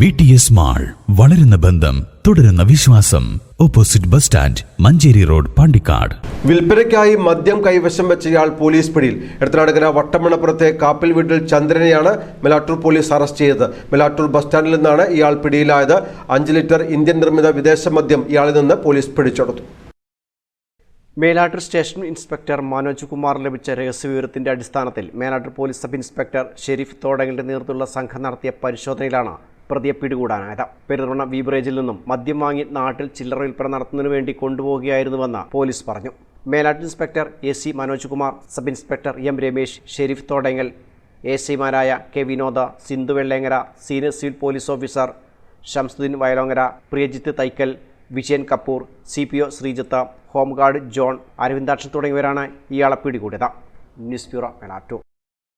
V T S mall വളരുന്ന ബന്ധം തുടരുന്ന വിശ്വാസം. Opposite bus stand Manjeri road Pandikkad. വിൽപ്പനയ്ക്കായി മദ്യം കൈവശം വെച്ച ഇയാൾ പോലീസ് പിടിയിൽ. എടത്തനാടുകര വട്ടമണപ്പുറത്തെ കാപ്പിൽ വീട്ടിൽ ചന്ദ്രനെയാണ് മെലാട്ടൂർ പോലീസ് അറസ്റ്റ് ചെയ്തത്. മെലാട്ടൂർ ബസ് സ്റ്റാൻഡിൽ നിന്നാണ് ഇയാൾ പിടിയിലായത്. അഞ്ച് ലിറ്റർ ഇന്ത്യൻ നിർമ്മിത വിദേശ മദ്യം ഇയാളിൽ നിന്ന് പോലീസ് പിടിച്ചെടുത്തു. മേലാട്ടൂർ സ്റ്റേഷൻ ഇൻസ്പെക്ടർ മനോജ് കുമാർ ലഭിച്ച രഹസ്യവിവരത്തിന്റെ അടിസ്ഥാനത്തിൽ Melattur police sub inspector Sharif തോടങ്ങളുടെ നേതൃത്വത്തിലുള്ള സംഘം നടത്തിയ പരിശോധനയിലാണ് പ്രതിയെ പിടികൂടാനായത്. പെരുന്തൽമണ്ണ വീബ്രേജിൽ നിന്നും മദ്യം വാങ്ങി നാട്ടിൽ ചില്ലറ വിൽപ്പന നടത്തുന്നതിനു വേണ്ടി കൊണ്ടുപോവുകയായിരുന്നുവെന്ന് പോലീസ് പറഞ്ഞു. Melattu inspector A C Manoj Kumar sub inspector M Ramesh Sharif Thodangal A സിമാരായ K Vinod Sindhu Vellengara senior civil police officer Shamsuddin Vayalongara Priyajith Thaikkal Vijayan Kapoor C P O Sreejith home guard John Aravindakshan തുടങ്ങിയവരാണ് ഇയാളെ പിടികൂടിയത്. News bureau Melattur.